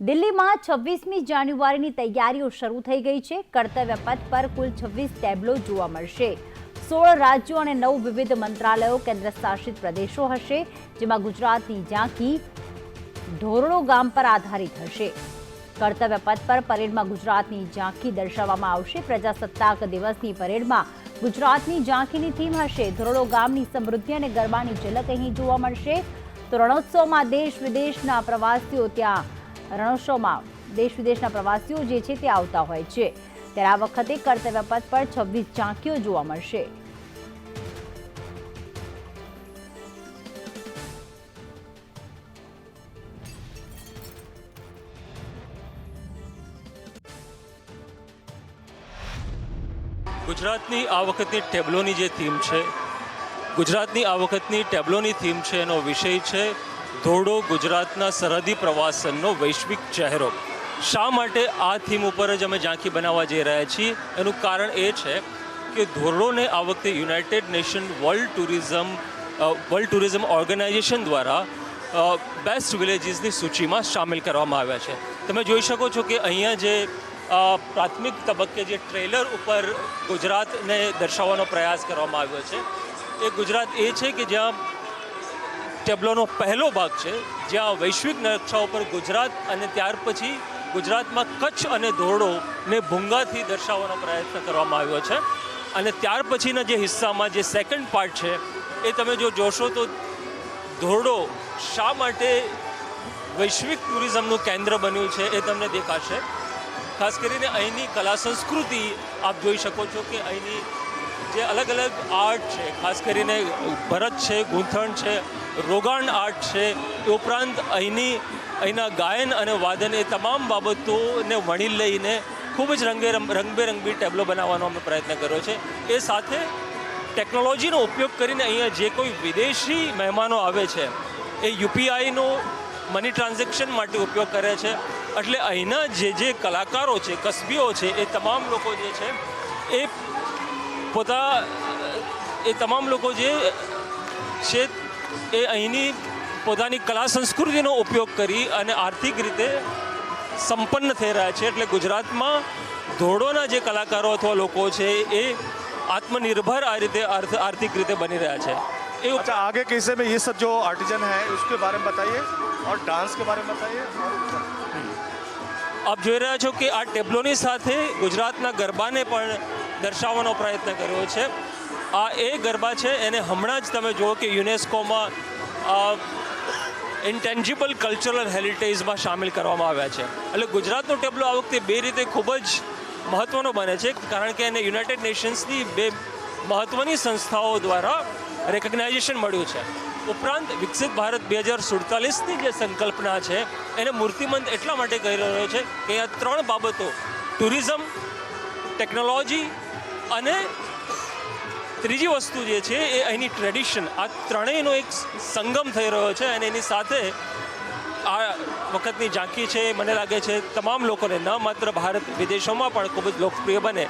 દિલ્હીમાં છવ્વીસમી જાન્યુઆરીની તૈયારીઓ શરૂ થઈ ગઈ છે. કર્તવ્ય પથ પર કુલ છવ્વીસ ટેબ્લો જોવા મળશે. સોળ રાજ્યો અને નવ વિવિધ મંત્રાલયો કેન્દ્ર શાસિત પ્રદેશો હશે, જેમાં ગુજરાતની ઝાંખી ધોરડો ગામ પર આધારિત હશે. કર્તવ્ય પથ પર પરેડમાં ગુજરાતની ઝાંખી દર્શાવવામાં આવશે. પ્રજાસત્તાક દિવસની પરેડમાં ગુજરાતની ઝાંખીની થીમ હશે. ધોરડો ગામની સમૃદ્ધિ અને ગરબાની ઝલક અહીં જોવા મળશે. તો રણોત્સવમાં દેશ વિદેશના પ્રવાસીઓ ત્યાં રણોત્સવમાં દેશ વિદેશના પ્રવાસીઓ જે છે તે આવતા હોય છે. ત્યારે આ વખતે કર્તવ્ય પથ પર છવ્વીસ ઝાંકીઓ જોવા મળશે. ગુજરાતની આ વખતની ટેબ્લોની જે થીમ છે, ગુજરાતની આ વખતની ટેબ્લોની થીમ છે એનો વિષય છે ધોરડો ગુજરાતના સરહદી પ્રવાસનનો વૈશ્વિક ચહેરો. શા માટે આ થીમ ઉપર જ અમે ઝાંખી બનાવવા જઈ રહ્યા છીએ? એનું કારણ એ છે કે ધોરડોને આ વખતે united nation world tourism world tourism organisation દ્વારા બેસ્ટ વિલેજીસની સૂચિમાં સામેલ કરવામાં આવ્યા છે. તમે જોઈ શકો છો કે અહીંયા જે પ્રાથમિક તબક્કે જે ટ્રેલર ઉપર ગુજરાતને દર્શાવવાનો પ્રયાસ કરવામાં આવ્યો છે, એ ગુજરાત એ છે કે જ્યાં ટેબ્લોનો પહેલો ભાગ છે, જ્યાં વૈશ્વિક નકશા ઉપર ગુજરાત અને ત્યાર પછી ગુજરાતમાં કચ્છ અને ધોરડોને ભૂંગાથી દર્શાવવાનો પ્રયત્ન કરવામાં આવ્યો છે. અને ત્યાર પછીના જે હિસ્સામાં જે સેકન્ડ પાર્ટ છે, એ તમે જો જોશો તો ધોરડો શા માટે વૈશ્વિક ટુરિઝમનું કેન્દ્ર બન્યું છે એ તમને દેખાશે. ખાસ કરીને અહીંની કલા સંસ્કૃતિ આપ જોઈ શકો છો કે અહીંની જે અલગ અલગ આર્ટ છે, ખાસ કરીને ભરત છે, ગૂંથણ છે રોગાણ આર્ટ છે એ ઉપરાંત અહીંની, અહીંના ગાયન અને વાદન એ તમામ બાબતોને વણી લઈને ખૂબ જ રંગે રંગબેરંગી ટેબ્લો બનાવવાનો અમે પ્રયત્ન કર્યો છે. એ સાથે ટેકનોલોજીનો ઉપયોગ કરીને અહીંયા જે કોઈ વિદેશી મહેમાનો આવે છે, એ યુપીઆઈનો મની ટ્રાન્ઝેક્શન માટે ઉપયોગ કરે છે. એટલે અહીંના જે જે કલાકારો છે, કસબીઓ છે, એ તમામ લોકો જે છે, એ પોતા, એ તમામ લોકો જે છે એ અહીંની પોતાની કલા સંસ્કૃતિનો ઉપયોગ કરી અને આર્થિક રીતે સંપન્ન થઈ રહ્યા છે એટલે ગુજરાતમાં ધોરડોના જે કલાકારો અથવા લોકો છે એ આત્મનિર્ભર આ રીતે આર્થ આર્થિક રીતે બની રહ્યા છે એ ઉપ- अच्छा आगे के हिस्से में ये सब जो आर्टिजन है उसके बारे में बताइए और डांस के बारे में बताइए આપ જોઈ રહ્યા છો કે આ ટેબ્લોની સાથે ગુજરાતના ગરબાને પણ દર્શાવવાનો પ્રયત્ન કર્યો છે આ એ ગરબા છે, એને હમણાં જ તમે જુઓ કે યુનેસ્કોમાં ઇન્ટેન્જિબલ કલ્ચરલ હેરિટેજમાં સામેલ કરવામાં આવ્યા છે. એટલે ગુજરાતનો ટેબલો આ વખતે બે રીતે ખૂબ જ મહત્ત્વનો બને છે, કારણ કે એને યુનાઇટેડ નેશન્સની બે મહત્ત્વની સંસ્થાઓ દ્વારા રેકગ્નાઇઝેશન મળ્યું છે. ઉપરાંત વિકસિત ભારત બે હજાર સુડતાલીસની જે સંકલ્પના છે, એને મૂર્તિમંત એટલા માટે કહી રહ્યો છે કે આ ત્રણ બાબતો, ટુરિઝમ, ટેકનોલોજી અને ત્રીજી વસ્તુ જે છે એ અહીંની ટ્રેડિશન આ ત્રણેયનો એક સંગમ થઈ રહ્યો છે અને એની સાથે આ વખતની ઝાંખી છે, મને લાગે છે, તમામ લોકોને, ન માત્ર ભારત, વિદેશોમાં પણ ખૂબ જ લોકપ્રિય બને.